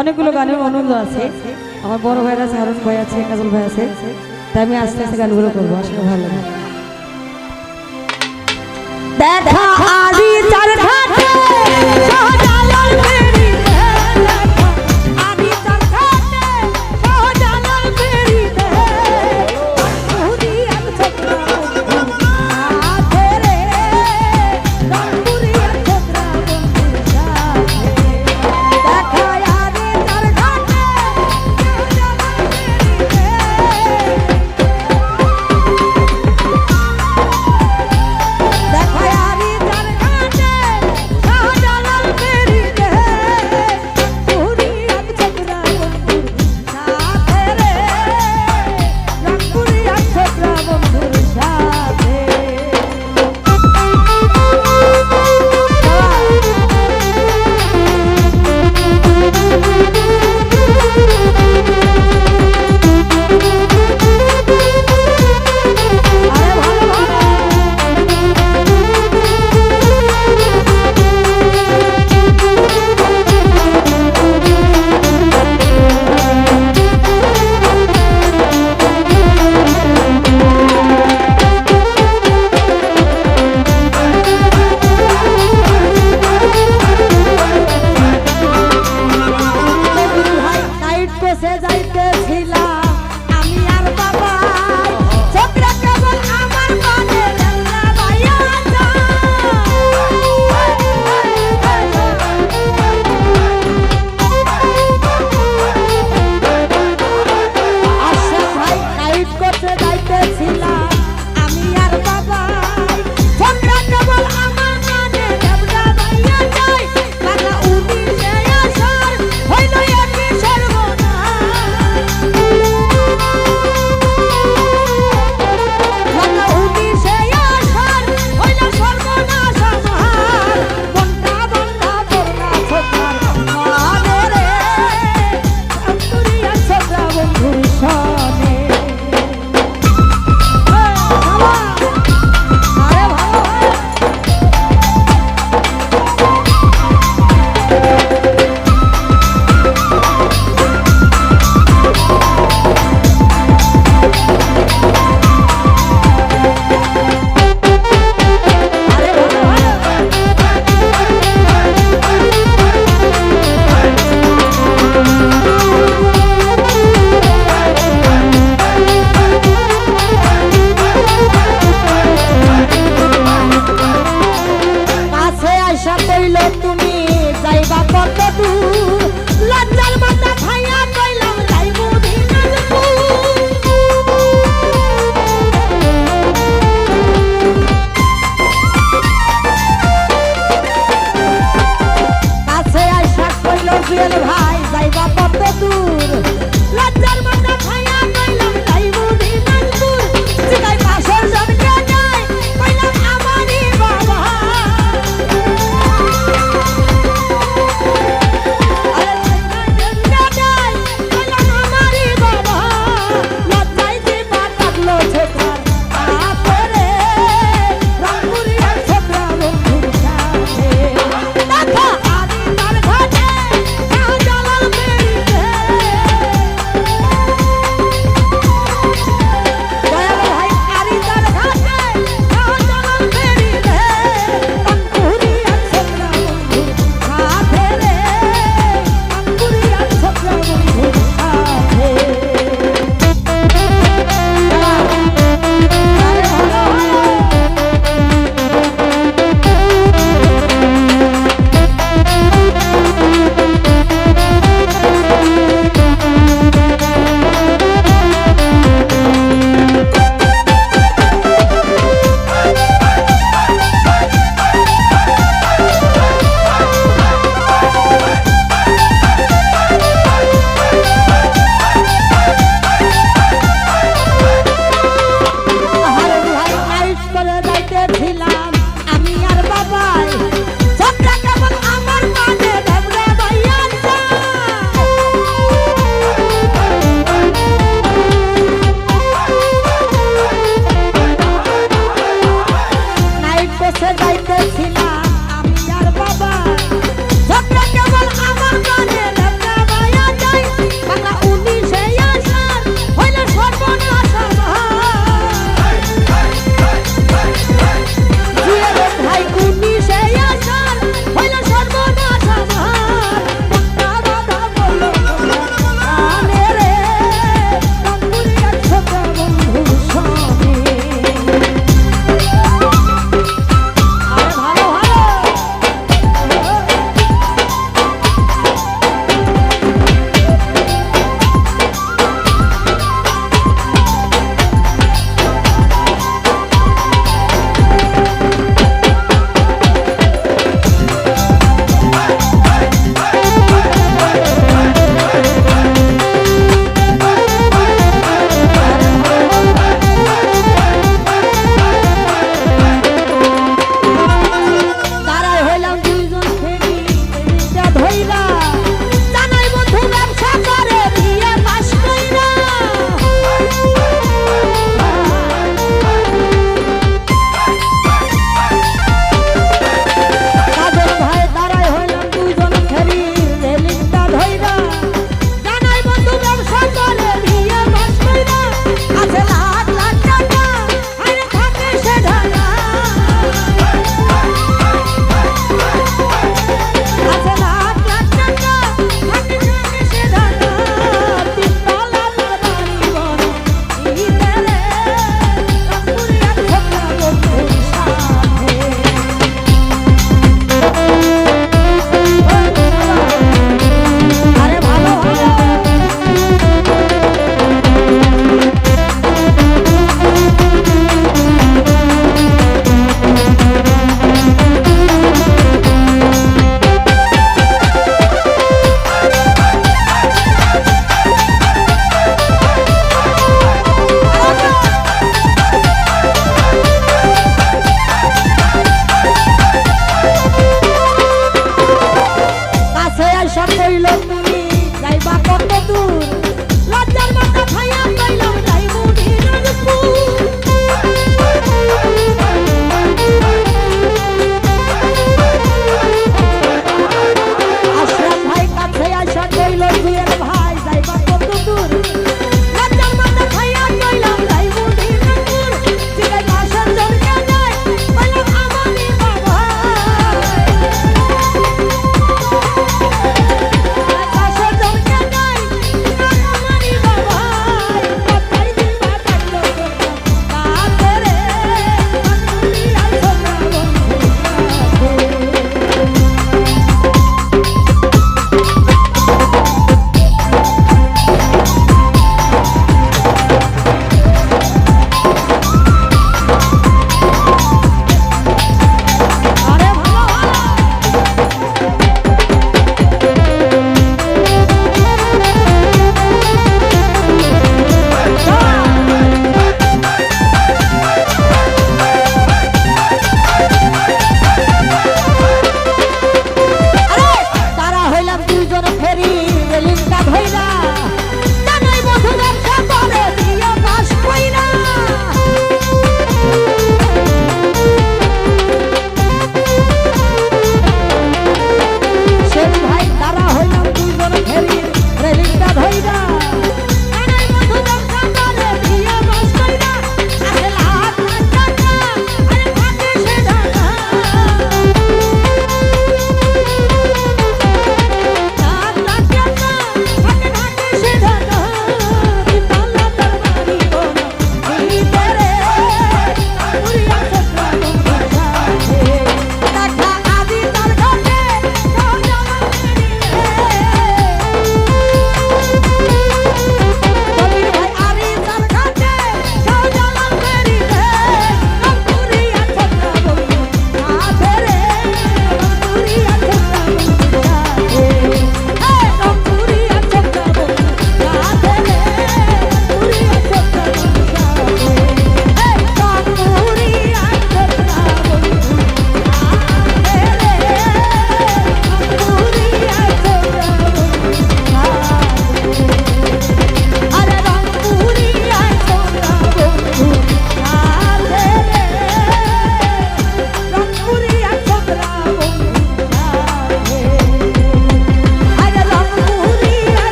অনেকগুলো গানের আনন্দ আছে। আমার বড় ভাই আছে, হারুন ভাই আছে, কাজল ভাই আছে। তাই আমি আস্তে আস্তে গানগুলো করব, আসলে ভালো লাগে। দেখা